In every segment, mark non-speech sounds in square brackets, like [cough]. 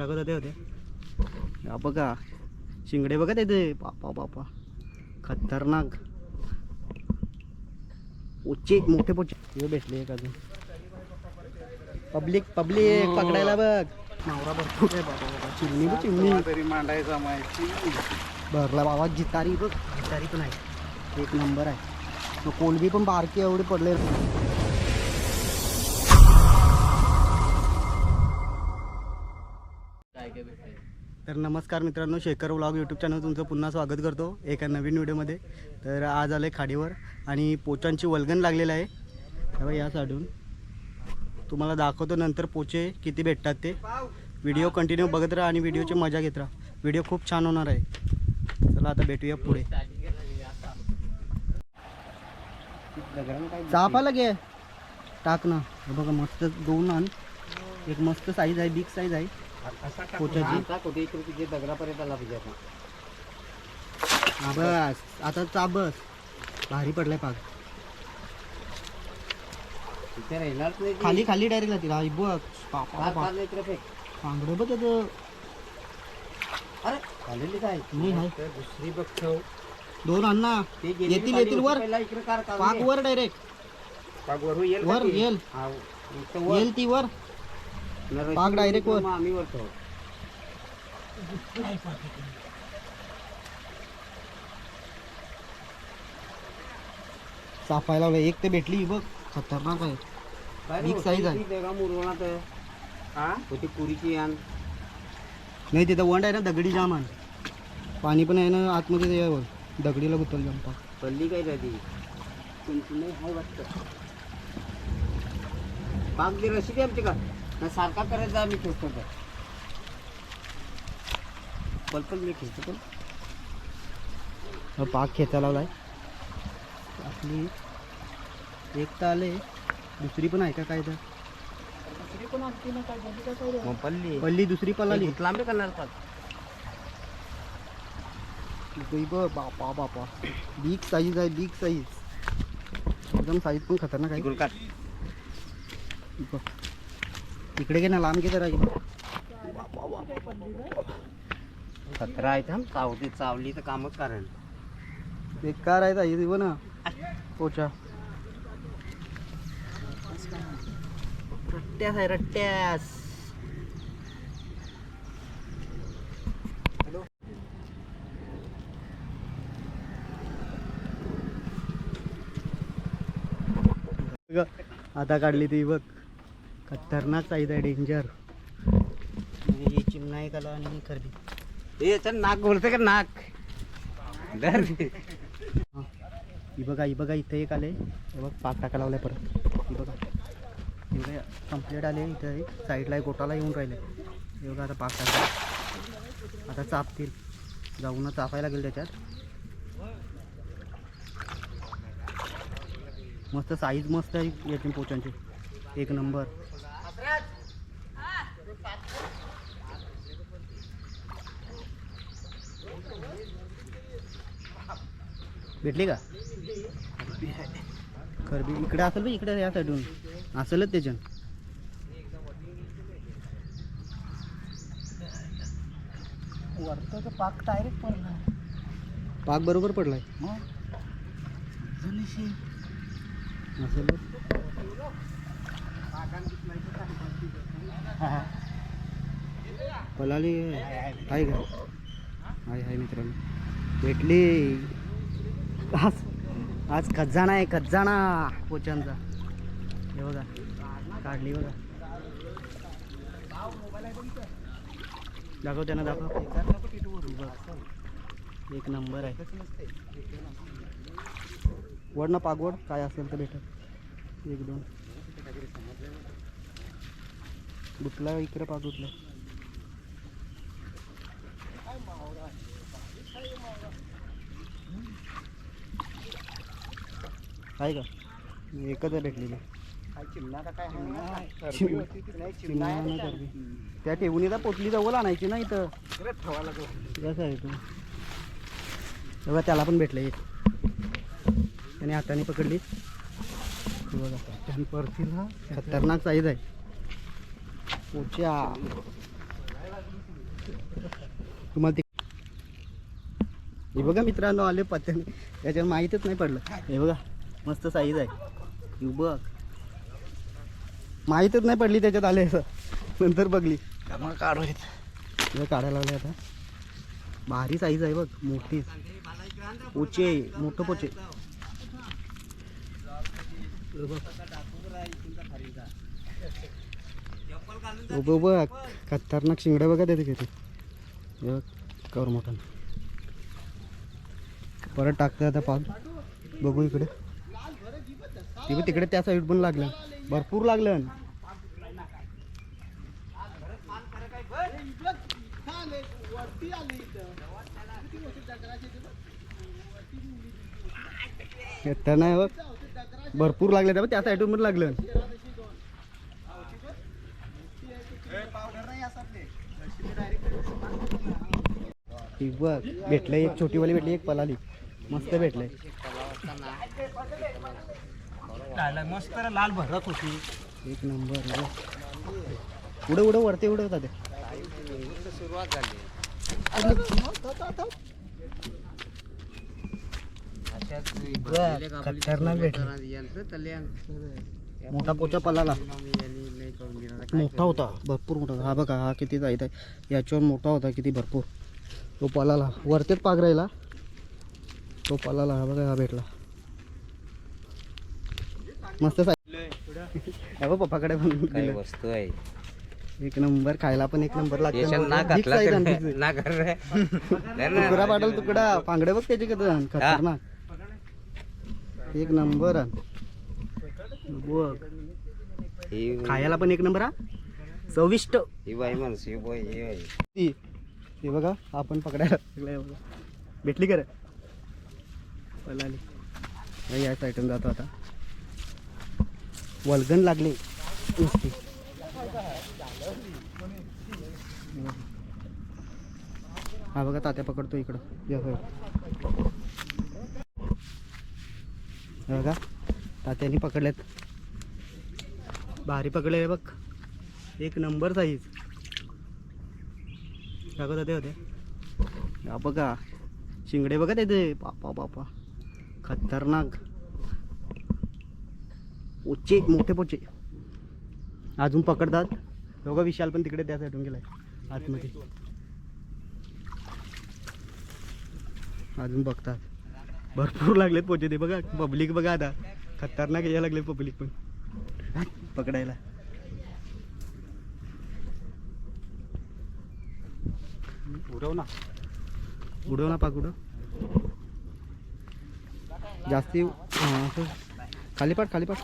दाखवत होते होते हा बघा. शिंगडे बघा तिथे बापा बापा. खतरनाक. पोचे मोठे पोचे. हे भेटले एक अजून. पब्लिक पब्लिक पकडायला बघ. नवरा भरपूर आहे बाबा. बाबा चिमणी बघ चिमणी. तरी मांडायचा माहिती भरला बाबा जितारी बघ. जितारी पण आहे. एक नंबर आहे. कोलबी पण बारकी एवढे पडले तर नमस्कार मित्रांनो शेखर व्लॉग यूट्यूब चॅनल तुमचं पुन्हा स्वागत करतो एका नवीन व्हिडिओमध्ये. तर आज आले खाडीवर आणि पोचांची वलगण लागलेलं आहे. तेव्हा या साडून तुम्हाला दाखवतो नंतर पोचे किती भेटतात ते. व्हिडिओ कंटिन्यू बघत राहा आणि व्हिडिओची मजा घेत राहा. व्हिडिओ खूप छान होणार आहे. चला आता भेटूया पुढे. चापाला घे. टाक ना. बघा मस्त दोन आण. एक मस्त साईज आहे बिग साईज आहे. कुठे दगडापर्यंत आला पाहिजे आपण हा बस आता चाप बस. भारी पडलाय तिथे नाही ती. खाली खाली डायरेक्ट जातील. हा बघ. पांगडं बघ त्याचं. अरे खालेली काय? नाही दुसरी बघ ठेव. दोन गेलेली येतील येतील. वर. दे. वर डायरेक्ट वर येईल वर ती? येईल. वर. येईल ती वर. न रशी पाक direct वर. आम्ही वर ठेवू. साफायला लावलं एक ते भेटली बघ. खतरनाक आहे. रे, size आहे. मुरवणात. हा? होती पुरीची आण. नाही तिथं वंड आहे ना दगडी जाम आहे. पाणी पण आहे ना आतमध्ये दगडीला गुतल जाम पाक. पल्ली काय राहते तुमची नाही हाय वाटतं. पाक दे रशी आमची का? नाही सारखा करायचा आम्ही खेचतो तर. पल पल मी खेचतो पण. हा पाक खेचायला लावलाय. आपली एक तर आले दुसरी पण आहे का काय तर? मग पल्ली. पल्ली दुसरी पलाली लांबे करणार पाक. बापा बापा. बिग साईज आहे बिग साईज एकदम साईज पण खतरनाक आहे. इकडून काढ. बघ. इकडे घे ना लांब घे जरा हे बघ. खतरा आहे थांब चावती चावली तर कामच कारण बेकार आहे ताई बघ ना. पोचा रट्ट्यास आहे रट्ट्यास. बघ, आता काढली ती बघ. खतरनाक साईज आहे डेंजर ही चिमणा एक आला आणि खरबी ए चल नाक बोलते का नाक? धर. ही. बघा ही बघा इथं एक आले. बघ पाक टाका लावलाय परत. ही बघा. हे बघा कंप्लीट आले इथं एक. साईडला एक गोटाला येऊन राहिले. हे बघा आता पाक टाका आता चापतील. जाऊन चापायला लागेल त्याच्यात. मस्त साईज मस्त आहे याची पोचांची एक नंबर भेटली का? खरबी. इकडे असेल बी इकडे या साईडून असेलच त्याच्यान वरतं पाक डायरेक्ट पडला. पाक बरोबर पडलाय. असेल. [laughs] पलाली आहे. का? आहे आहे मित्रांनो. भेटली. आज आज खजाना आहे खजाना. पोचांचा हे बघा काढली बघा. दाखव त्यांना दाखव. एक नंबर आहे. वड ना पागवड काय असेल तर भेटत एक दोन. गुतला इकडे पाग गुतला आहे का? एकच आहे? भेटलेली चिमणा का काय चिमणा. चिमणा नाही करते. त्या ठेवून पोटली जवळ आणायची ना इथं. ठेवा लागतो कसं आहे तू? बघा त्याला पण भेटलं एक. त्याने हाताने पकडली. बघा त्याने परतील हा खतरनाक साईज आहे. पोच्या तुम्हाला ते हे बघा मित्रांनो आले पत्त्याने त्याच्यावर माहीतच नाही पडलं. हे बघा मस्त साईज आहे. बघ. माहीतच नाही पडली त्याच्यात आले असं. नंतर बघली. मग काढू हे काढायला लागले आता. भारी साईज आहे बघ मोठी. पोचे मोठं पोचे. बघ. उभं बघ खतरनाक शिंगड्या बघा त्याचे किती. कवर मोठा. परत टाकतं आता पाल बघू इकडे. तिकडे तिकडे त्या साईड पण लागलं. भरपूर लागलं. तर नाही बघ. भरपूर लागलं त्या साईडून पण लागलं. ती बघ भेटलं एक छोटीवाली भेटली एक पलाली. मस्त भेटलंय. मस्त लाल भरत होती. एक नंबर. उडं उडं वरते उडं होता ते सुरुवात झाली खतरनाक भेटलं. मोठा पोचा पलाला. मोठा होता भरपूर मोठा. हा बघा हा किती आहे. याच्यावर मोठा होता किती भरपूर. तो पलाला वरतेच पाग राहिला. तो पलाला हा बघा हा भेटला. मस्त साई बघ पप्पाकडे पण. वस्तू आहे. एक नंबर खायला पण एक नंबर लागते [laughs] [laughs] तुकडा पांगडे बघ त्याचे जण, खतरनाक. एक नंबर. बघ. ही खायला पण एक नंबर हा. चविष्ट. हे बघा आपण पकडायला लागलाय बघा. भेटली का रे? पलाली नाही, या साईडून जातो आता. वलगण लागले. नुसती. हा बघा तात्या पकडतो इकडं. या साईड. बघा तात्याने पकडल्यात भारी पकडले बघ. एक नंबर साईज दाखवत होते होते. बघा शिंगडे बघा त्याचे बापा बापा. खतरनाक. पोचे मोठे पोचे. अजून पकडतात. दोघं विशाल पण तिकडे त्या साईडून गेलाय आतमध्ये. अजून बघतात. भरपूर लागलेत पोचे ते बघा. पब्लिक बघा आता. खतरनाक यायला लागले पब्लिक पण. पकडायला. उडव ना उडव ना पाक उडव. जास्ती खाली पाड खाली पाड.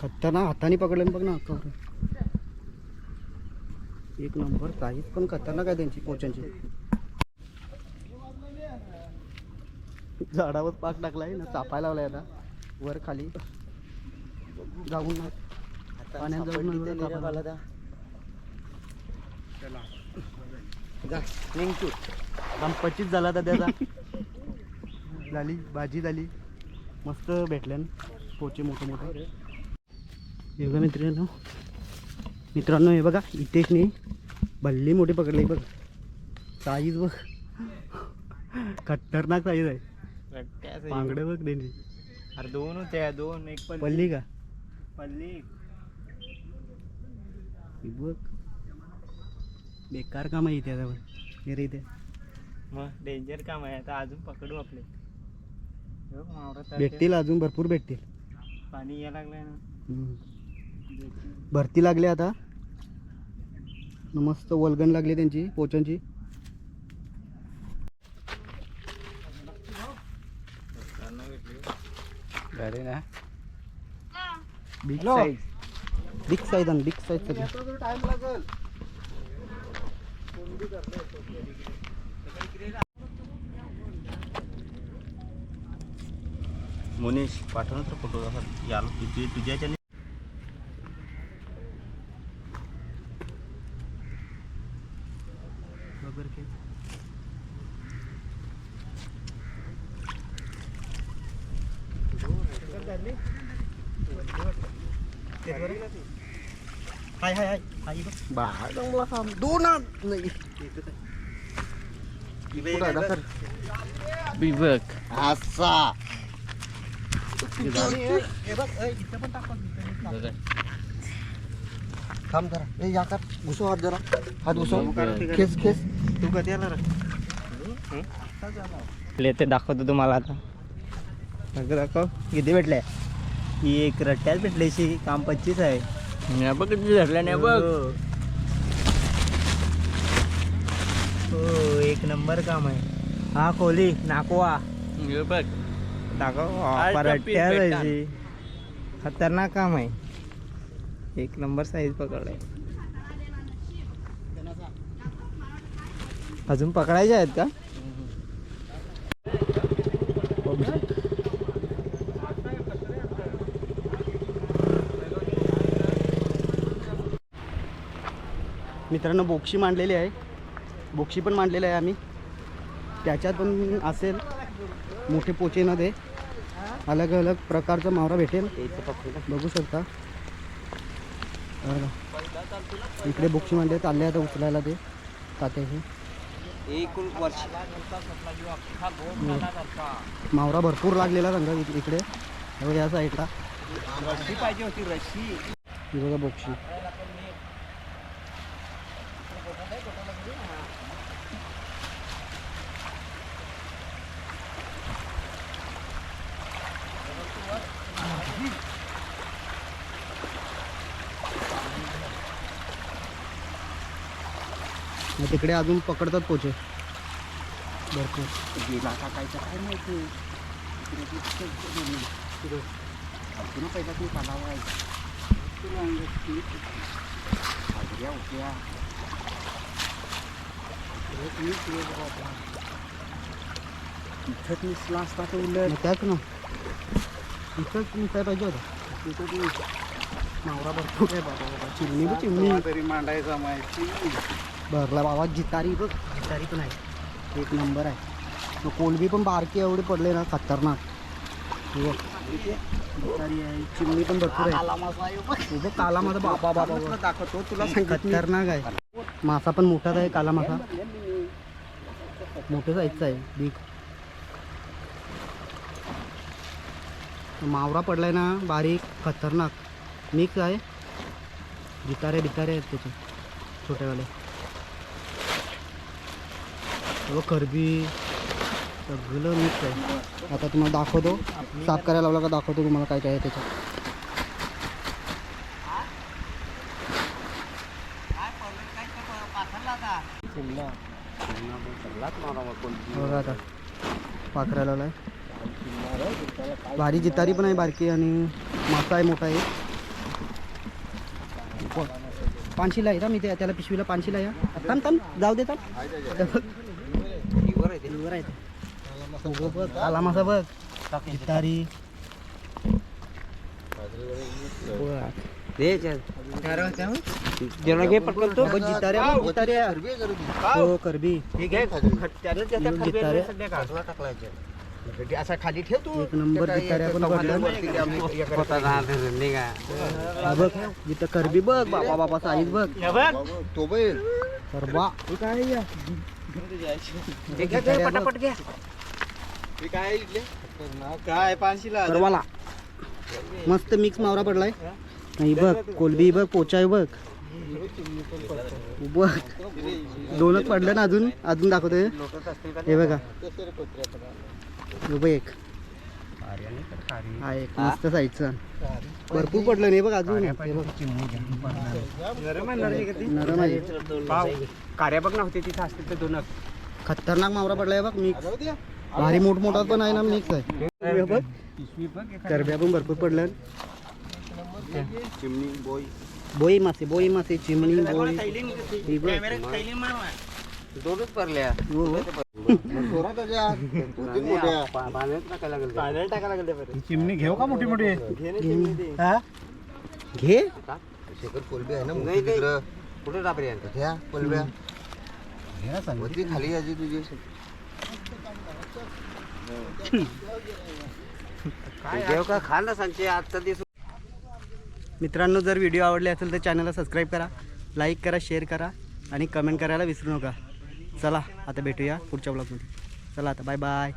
खतरनाक हाताने पकडलं बघ ना कवर. एक नंबर साईज पण खतरनाक आहे त्यांची पोचांची झाडावर पाक टाकलाय ना चापायला लावलाय आता. वर खाली. जाऊन पाण्यात जाऊन कापायला. काम पच्चीस झाला तर त्याचा. झाली भाजी झाली. मस्त भेटल्यान पोचे मोठे मोठे. हे बघा मित्रांनो. मित्रांनो हे बघा इथेच नाही भल्ली मोठी पकडली बघ. साईज बघ. खतरनाक साईज आहे. पांगडे बघ त्यांची. अरे दोन होत्या दोन एक पण पल्ली का? पल्ली बघ. बेकार काम आहे इथे आता हे रे इथे. मग डेंजर काम आहे. आता अजून पकडू आपले. हो. भेटतील अजून भरपूर भेटतील. पाणी यायला लागलंय ना. हम्म. भरती लागली आता. मस्त वल्गन लागली त्यांची पोचांची. अरे ना. बिग साईज बिग साईज आणि बिग साईज मुनीश पाठवून तर फोटो याला तुझी तुझ्या ह्याच्याने हाय हाय हाय हाय बाहेर चांगला काम दोन आण. नाही कुठं आहे दाखल? बिबक असा हे बघ, ए, या कर घुसव हात जरा हात घुसव बरं. खेच खेच तू कधी आला रे ते दाखवतो तुम्हाला आता दाखव दाखव किती भेटले ही एक रट्ट्यात भेटल्याशी काम पच्चीस आहे बघ किती धरल्या बघ हो एक नंबर काम आहे हा खोली नाकवा बघ दाखव रट्ट्या जायची खतरनाक काम आहे एक नंबर साईज पकडलाय अजून पकडायचे आहेत का मित्रांनो बोक्षी मांडलेली आहे. बोक्षी पण मांडलेली आहे आम्ही. त्याच्यात पण असेल मोठे पोचेमध्ये अलग अलग प्रकारचा मावरा भेटेल. बघू शकता. इकडे बोक्षी मांडले चालले आता उचलायला ते. तात्याचे. एक वर्ष. मावरा भरपूर लागलेला रंग इक- इकडे. हे या साईडला. रशी पाहिजे होती रशी. ही बघा बोक्षी. तिकडे अजून पकडतात पोचे. भरपूर. गेला का काय तर काय माहिती अजून पहिला तू पालावा हाजऱ्या होत्या इथंच मिसला असता तर उलट मग त्याच ना. इथंच मिसाय पाहिजे होतं. तिथं ते मावरा भरपूर. आहे बाबा बाबा चिमणी बी चिमणी. तरी मांडायचा माहिती. भरला बाबा जितारी बघ जितारी पण आहे. एक नंबर आहे. मग कोलबी पण बारकी एवढे पडले ना खतरनाक. हे बघ जितारी आहे चिमणी पण भरपूर आहे. बघ. काला माझा बाबा बाबा. दाखवतो तुला खतरनाक आहे. मासा पण मोठाच आहे काला मासा मोठ्या साईजचा आहे बिग मावरा पडलाय ना बारीक खतरनाक. मिक्स आहे. जितारे बितारे आहेत त्याचे छोटेवाले. सर्व खरबी. सगळं मिक्स आहे. आता तुम्हाला दाखवतो. साफ करायला लावला का दाखवतो तुम्हाला काय काय आहे त्याच्यात. बघा आता. पाखरा भारी जितारी पण आहे बारकी आणि मासा आहे मोठा आहे पानशीला आहे का? मी ते त्याला पिशवीला पानशीला या थांब थांब. जाऊ दे थांब. लिव्हर आहे ते. हो, बघ. आला मासा बघ. जितारी बघ. जरा घे पटकन तो. बघ, जिताऱ्या बघ, जिताऱ्या हो करबी. जितारे असा खाली ठेव तू. एक नंबर जिताऱ्या पण पडल्या बघ. जिथं करबी बघ. बाबा बाबा साईज बघ. तो बैल. करबा. काय? [laughs] पटापट घ्या. काय करवाला. मस्त मिक्स मावरा पडलाय. नाही बघ कोलबी बघ पोचा आहे बघ. बघ. दोनच पडलं ना अजून? अजून दाखवतोय. हे बघा. हे बघ एक हा एक मस्त साईजचा. भरपूर पडलं नाही बघ अजून. हे बघ नरम आहे कार्या बघ नव्हते तिथे असते ते दोन खतरनाक मावरा पडलाय बघ मिक्स भारी मोठमोठा पण आहे ना मिक्स आहे. हे बघ. करब्या पण भरपूर पडलं चिमणी बोई. बोई मासे बोई मासे चिमणी बोई. ही बघ. दोनच पडल्या हो, चिमणी घेऊ का मोठी मोठी? घे शेखर कोलबी आहे ना कुठे आहे? घ्या कोलब्या. वरती खाली याची तुझी. देव का खा ना सांगते आजचा दिवस. मित्रांनो जर व्हिडिओ आवडले असेल तर चॅनलला सबस्क्राईब करा लाईक करा शेअर करा आणि कमेंट करायला विसरू नका. चला आता भेटूया पुढच्या ब्लॉगमध्ये चला आता बाय बाय